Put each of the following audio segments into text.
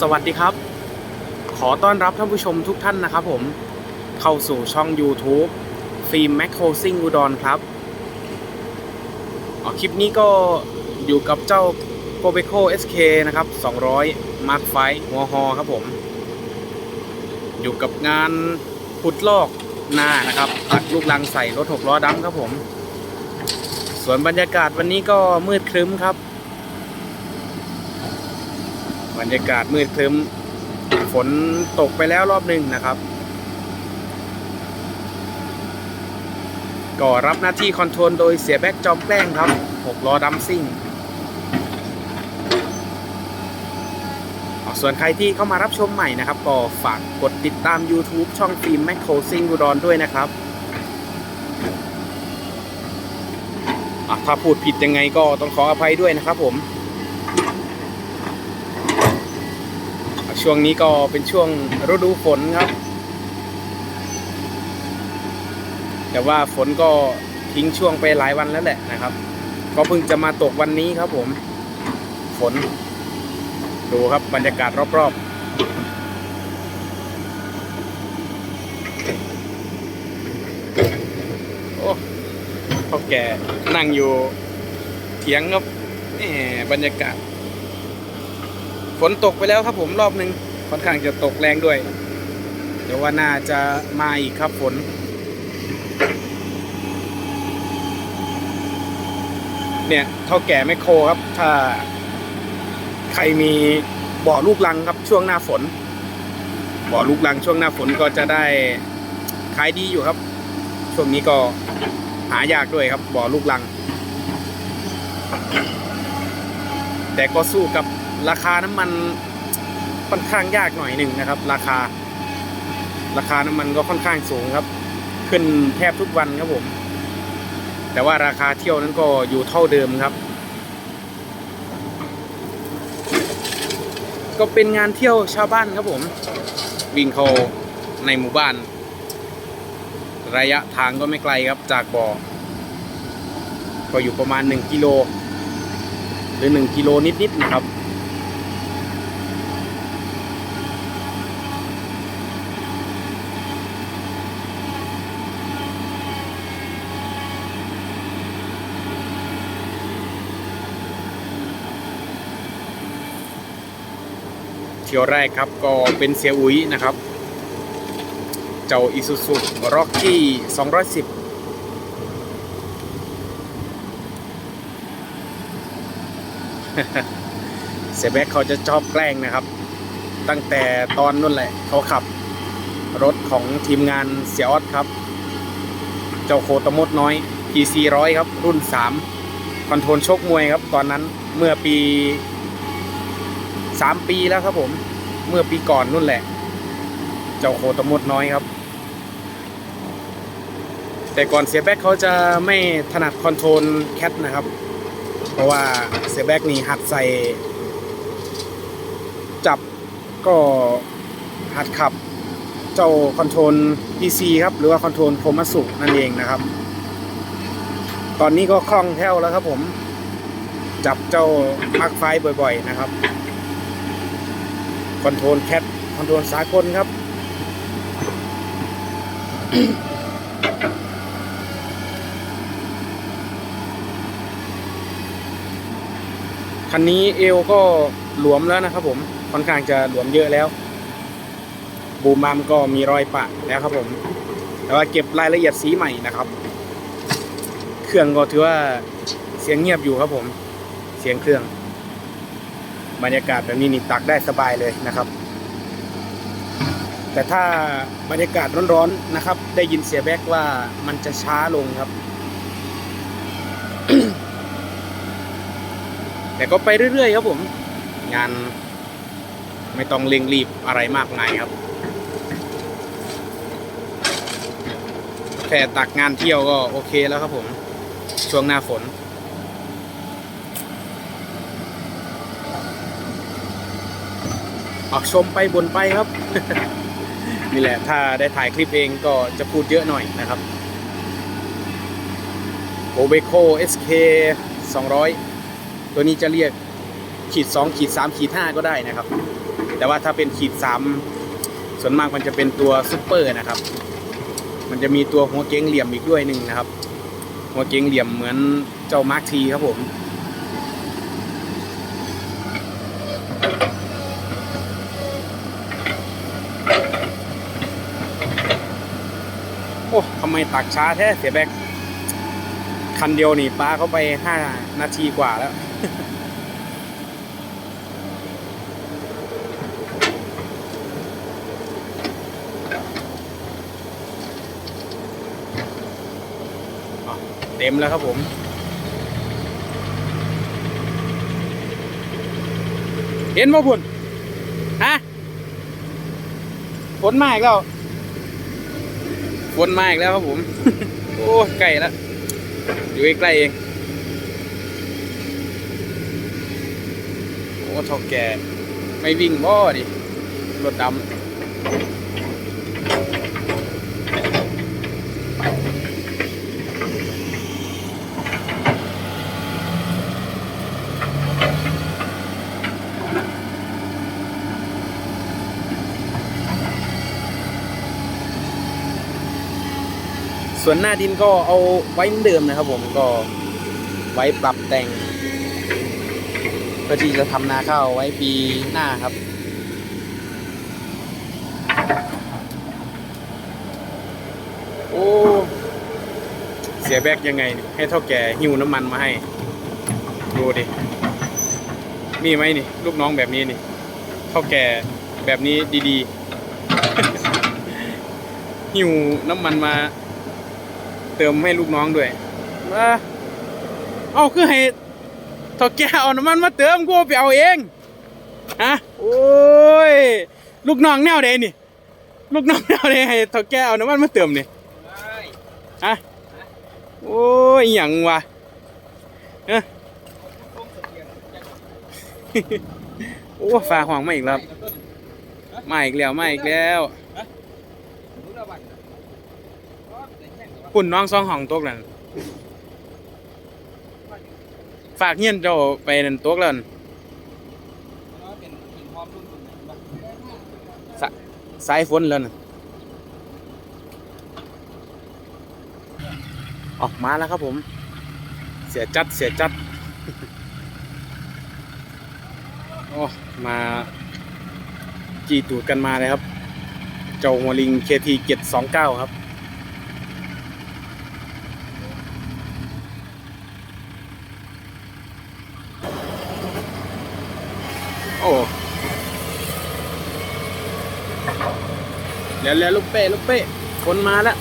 สวัสดีครับ ขอต้อนรับท่านผู้ชมทุกท่านนะครับผมเข้าสู่ช่อง YouTube ฟิล์มแมคโครซิงอุดรครับอ๋อคลิปนี้ก็อยู่กับเจ้า g o b e c o SK นะครับ 200 Mark ไฟหัวฮอครับผม อยู่กับงานขุดลอกหน้านะครับตัดลูกลังใส่รถหกล้อดำครับผม ส่วนบรรยากาศวันนี้ก็มืดครึ้มครับ บรรยากาศมืดครึ้ม ฝนตกไปแล้วรอบหนึ่งนะครับ ก็รับหน้าที่คอนโทรลโดยเสียแบ็กจอมแกล้งครับ6ล้อดัมซิ่งส่วนใครที่เข้ามารับชมใหม่นะครับ ก็ฝากกดติดตาม YouTube ช่องฟิล์มแมคโครซิงอุดรด้วยนะครับ ถ้าพูดผิดยังไงก็ต้องขออภัยด้วยนะครับผม ช่วงนี้ก็เป็นช่วงฤดูฝนครับ แต่ว่าฝนก็ทิ้งช่วงไปหลายวันแล้วแหละนะครับ ก็เพิ่งจะมาตกวันนี้ครับผม ฝน ดูครับบรรยากาศรอบๆโอ้พ่อแก่นั่งอยู่เถียงครับบรรยากาศ ฝนตกไปแล้วครับผมรอบหนึ่งค่อนข้างจะตกแรงด้วย เดี๋ยวว่าน่าจะมาอีกครับฝนเนี่ยเท่าแก่ไม่โครครับ ถ้าใครมีบ่อลูกลังครับช่วงหน้าฝนบ่อลูกลังช่วงหน้าฝนก็จะได้ขายดีอยู่ครับ ช่วงนี้ก็หายากด้วยครับบ่อลูกลัง แต่ก็สู้กับ ราคาน้ำมันค่อนข้างยากหน่อยหนึ่งนะครับ ราคา ราคาน้ำมันก็ค่อนข้างสูงครับ ขึ้นแทบทุกวันครับผม แต่ว่าราคาเที่ยวนั้นก็อยู่เท่าเดิมครับ ก็เป็นงานเที่ยวชาวบ้านครับผม วิ่งเข้าในหมู่บ้าน ระยะทางก็ไม่ไกลครับจากบ่อ ก็อยู่ประมาณ 1 กิโล หรือ 1 กิโลนิดๆนะครับ เที่ยวแรกครับก็เป็นเซียอุยนะครับ เจ้าอิซูซุร็อกกี้210เซยแบ็กเขาจะชอบแกล้งนะครับ ตั้งแต่ตอนนั่นแหละเขาขับ รถของทีมงานเสียออสครับ เจ้าโคตมดน้อย PC ร้อยครับ รุ่น 3 คอนโทรลโชกมวยครับ ตอนนั้นเมื่อปี 3 ปีแล้วครับผม เมื่อปีก่อนนู่นแหละ เจ้าโคตมดน้อยครับ แต่ก่อนเสียแบ็กเขาจะไม่ถนัดคอนโทรลแคทนะครับ เพราะว่าเสียแบ็กนี่หัดใส่ จับก็หัดขับเจ้าคอนโทรล PC ครับ หรือว่าคอนโทรลโคมัสุนั่นเองนะครับ ตอนนี้ก็คล่องแคล่วแล้วครับผม จับเจ้ามาร์คไฟบ่อยๆนะครับ คอนโทรลแคทคอนโทรลสากลครับ คันนี้เอวก็หลวมแล้วนะครับผม ค่อนข้างจะหลวมเยอะแล้ว บูมบัมก็มีรอยปะแล้วครับผม แต่ว่าเก็บรายละเอียดสีใหม่นะครับ เครื่องก็ถือว่าเสียงเงียบอยู่ครับผม เสียงเครื่อง บรรยากาศแบบนี้นี่ตักได้สบายเลยนะครับ แต่ถ้าบรรยากาศร้อนๆนะครับ ได้ยินเสียแบกว่ามันจะช้าลงครับ แต่ก็ไปเรื่อยๆครับผม งานไม่ต้องเร่งรีบอะไรมากมายครับแค่ตักงานเที่ยวก็โอเคแล้วครับผม ช่วงหน้าฝน ออกชมไปบนไปครับ นี่แหละถ้าได้ถ่ายคลิปเองก็จะพูดเยอะหน่อยนะครับโอเบโค SK 200ตัวนี้จะเรียกขีด2ขีด3ขีด5ก็ได้นะครับ แต่ว่าถ้าเป็นขีดสามส่วนมากมันจะเป็นตัวซุปเปอร์นะครับ มันจะมีตัวหัวเก้งเหลี่ยมอีกด้วยหนึ่งนะครับ หัวเก้งเหลี่ยมเหมือนเจ้ามาร์คทีครับผมำไมตักช้าแท้เสียแบกคันเดียวนี่ปลาเข้าไปห้านาทีกว่าแล้วเต็มแล้วครับผมเห็นบ่พุ่นฮะฝนมาอีกแล้ว ฝนมาอีกแล้วครับผม โอ้ยใกล้แล้วอยู่ใกล้ๆเองโอ้ทอกแกไม่วิ่งบ่ดิรถดำ ส่วนหน้าดินก็เอาไว้เหมือนเดิมนะครับ ผมก็ไว้ปรับแต่งเพื่อที่จะทำนาข้าวไว้ปีหน้าครับโอ้เสียแบกยังไงนี่ให้เท่าแก่หิวน้ำมันมาให้ ดูดิ มีไหมนี่ ลูกน้องแบบนี้นี่เท่าแก่แบบนี้ดีๆ หิวน้ำมันมา เติมให้ลูกน้องด้วยว่าเอาคือให้เท่าแก่เอาน้ำมันมาเติมกูเอาไปเอาเองฮะโอ้ยลูกน้องแนวใดนี่ ลูกน้องแนวใดให้เท่าแก่เอาน้ำมันมาเติมนี่ฮะโอ้ยอหย่างวะฮะโอ้ฟ้าห่วงมาอีกแล้วมาอีกแล้วมาอีกแล้ว คุณน้องซองห้องตกนั่นฝากเงียนเจ้าไปนั่นตกแล้วนั่นสะสายฝนแล้วนั่นออกมาแล้วครับผม เสียจัดเสียจัด โอ้มาจีตูดกันมาเลยครับ เจ้าหัวลิง KT 729ครับ โอ้ เร็วเร็วลูกเป้ลูกเป้คนมาแล้ว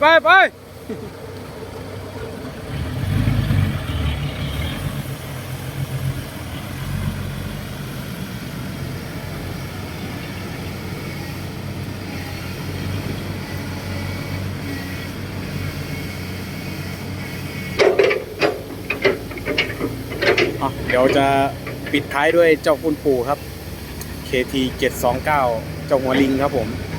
ไปไปอะเดี๋ยวจะปิดท้ายด้วยเจ้าคุณปู่ครับ KT 729 เจ้าหัวลิงครับผม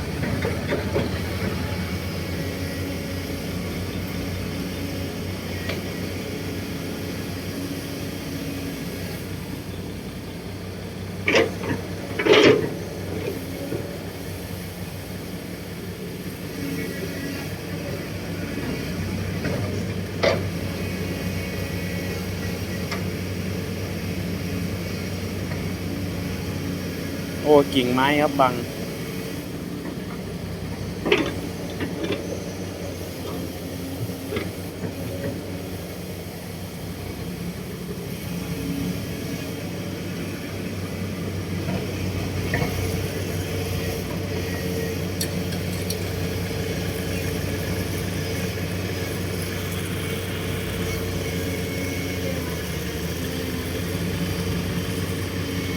โอ้กิ่งไม้ครับบัง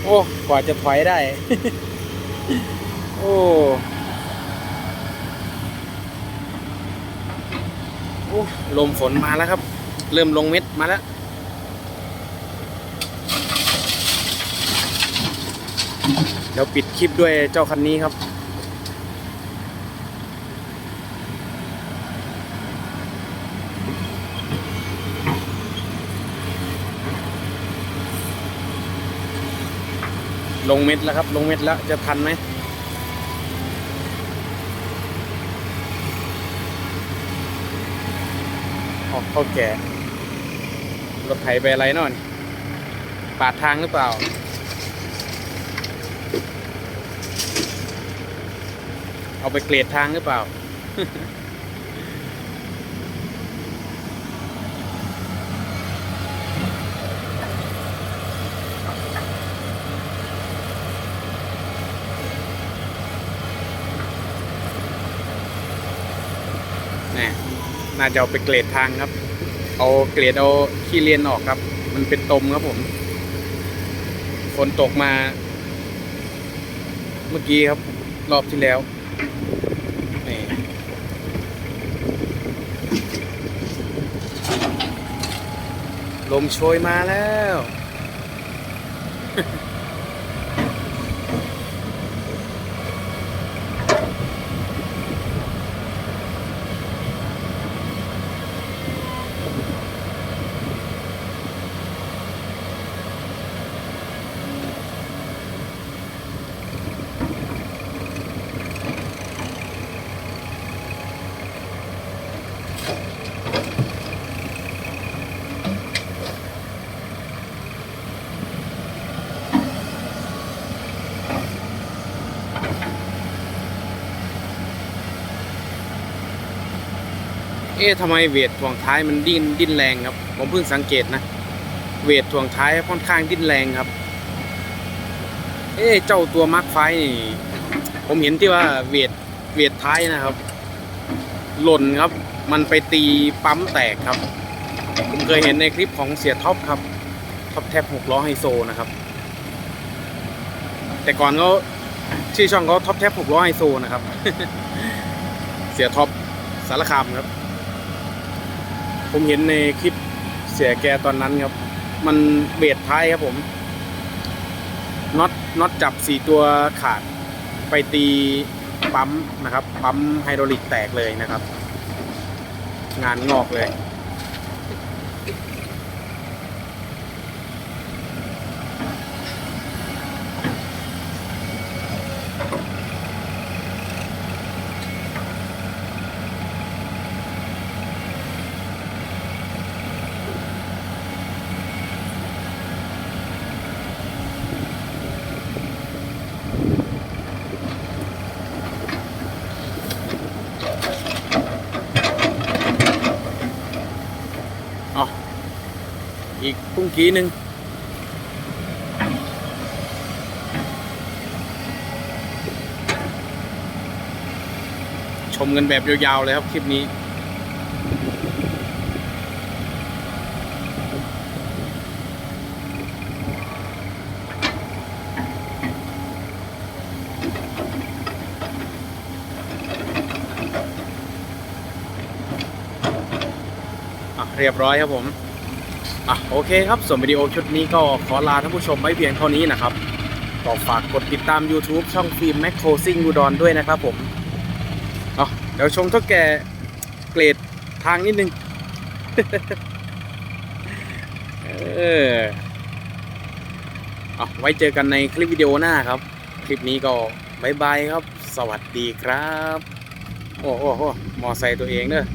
โอ้ กว่าจะถอยได้โอ้โอ้ ลมฝนมาแล้วครับ เริ่มลงเม็ดมาแล้ว เดี๋ยวปิดคลิปด้วยเจ้าคันนี้ครับ ลงเม็ดแล้วครับ ลงเม็ดแล้วจะทันไหมออกเข้าแก่รถไถไปอะไรนอนปาดทางหรือเปล่า เอาไปเกลียดทางหรือเปล่า นี่ น่าจะเอาไปเกรดทางครับ เอาเกรดเอาขี้เลียนออกครับ มันเป็นตมครับผมฝนตกมา เมื่อกี้ครับ รอบที่แล้วนี่ลมโชยมาแล้ว อ๊ะทำไมเวทถ่วงท้ายมันดิ้นดิ้นแรงครับ ผมเพิ่งสังเกตนะ เวทถ่วงท้ายค่อนข้างดิ้นแรงครับ เอ๊ะเจ้าตัวมาร์คไฟนี่ผมเห็นที่ว่าเวทเวทท้ายนะครับ หล่นครับ มันไปตีปั๊มแตกครับ ผมเคยเห็นในคลิปของเสียท็อปครับท็อปแท็บหกล้อไฮโซนะครับ แต่ก่อนเขาชื่อช่องเขาท็อปแท็บหกล้อไฮโซนะครับ เสียท็อปสารคามครับ ผมเห็นในคลิปเสียแกตอนนั้นครับ มันเบรดท้ายครับผมน็อตน็อตจับสี่ตัวขาดไปตีปั๊มนะครับ ปั๊มไฮดรอลิกแตกเลยนะครับ งานงอกเลย อีกพุ่งกี้หนึ่งชมกันแบบยาวๆเลยครับคลิปนี้ เรียบร้อยครับผม อะโอเคครับส่วนวิดีโอชุดนี้ก็ขอลาท่านผู้ชมไว้เพียงเท่านี้นะครับก็ฝากกดติดตาม YouTube ช่องฟิล์มแมคโครซิงอุดรด้วยนะครับผมเอาเดี๋ยวชมเท่าแก่เกรดทางนิดนึงเออเอาไว้เจอกันในคลิปวิดีโอหน้าครับ คลิปนี้ก็บายบายครับ สวัสดีครับ โอ้โหโอ้โหมอไซค์ตัวเองเนอะ